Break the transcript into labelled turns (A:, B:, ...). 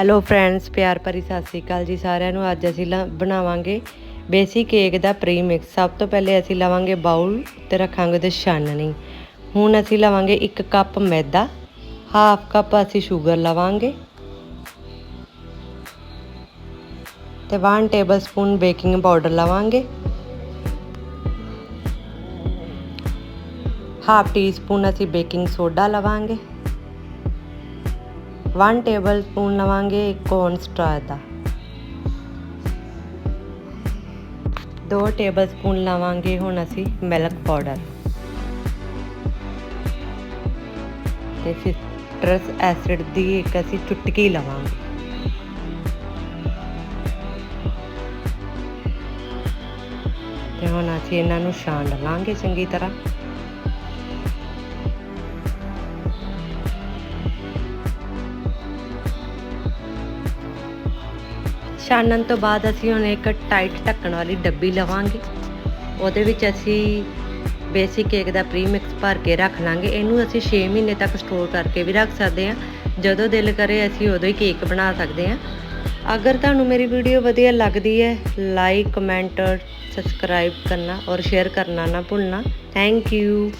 A: Hello friends ਪਿਆਰ ਭਰੀ ਸਤਿ ਸ੍ਰੀ ਅਕਾਲ ਜੀ ਸਾਰਿਆਂ ਨੂੰ। ਅੱਜ ਅਸੀਂ ਲਾ- ਬਣਾਵਾਂਗੇ ਬੇਸਿਕ ਕੇਕ ਦਾ ਪ੍ਰੀ ਮਿਕਸ ਸਭ ਤੋਂ ਪਹਿਲੇ ਅਸੀਂ ਲਵਾਂਗੇ ਬਾਉਲ ਤੇ ਰੱਖਾਂਗੇ ਉਹਦੇ ਛਾਨਣੀ ਹੁਣ ਅਸੀਂ ਲਵਾਂਗੇ 1 ਕੱਪ ਮੈਦਾ, ਹਾਫ ਕੱਪ ਅਸੀਂ ਸ਼ੂਗਰ ਲਵਾਂਗੇ ਤੇ 1 ਟੇਬਲ ਸਪੂਨ ਬੇਕਿੰਗ ਪਾਊਡਰ ਲਵਾਂਗੇ। ਹਾਫ ਟੀ ਸਪੂਨ ਅਸੀਂ ਬੇਕਿੰਗ ਸੋਡਾ ਲਵਾਂਗੇ। 1 ਟੇਬਲ ਸਪੂਨ ਲਵਾਂਗੇ ਕੋਰਨ ਸਟਾਰ ਦਾ 2 ਟੇਬਲ ਸਪੂਨ ਲਵਾਂਗੇ ਹੁਣ ਅਸੀਂ ਮਿਲਕ ਪਾਊਡਰ ਤੇ ਸਿਟਰਸ ਐਸਿਡ ਦੀ ਇੱਕ ਅਸੀਂ ਚੁਟਕੀ ਲਵਾਂਗੇ। ਤੇ ਹੁਣ ਅਸੀਂ ਇਹਨਾਂ ਨੂੰ ਛਾਣ ਲਾਂਗੇ ਚੰਗੀ ਤਰ੍ਹਾਂ। ਛਾਣਨ ਤੋਂ ਬਾਅਦ ਅਸੀਂ ਹੁਣ ਇੱਕ ਟਾਈਟ ਢੱਕਣ ਵਾਲੀ ਡੱਬੀ ਲਵਾਂਗੇ। ਉਹਦੇ ਵਿੱਚ ਅਸੀਂ ਬੇਸਿਕ ਕੇਕ ਦਾ ਪ੍ਰੀਮਿਕਸ ਭਰ ਕੇ ਰੱਖ ਲਾਂਗੇ। ਇਹਨੂੰ ਅਸੀਂ 6 ਮਹੀਨੇ ਤੱਕ ਸਟੋਰ ਕਰਕੇ ਵੀ ਰੱਖ ਸਕਦੇ ਹਾਂ। ਜਦੋਂ ਦਿਲ ਕਰੇ ਅਸੀਂ ਉਦੋਂ ਹੀ ਕੇਕ ਬਣਾ ਸਕਦੇ ਹਾਂ। ਅਗਰ ਤੁਹਾਨੂੰ ਮੇਰੀ ਵੀਡੀਓ ਵਧੀਆ ਲੱਗਦੀ ਹੈ ਲਾਈਕ ਕਮੈਂਟ ਸਬਸਕ੍ਰਾਈਬ ਕਰਨਾ ਔਰ ਸ਼ੇਅਰ ਕਰਨਾ ਨਾ ਭੁੱਲਣਾ। Thank you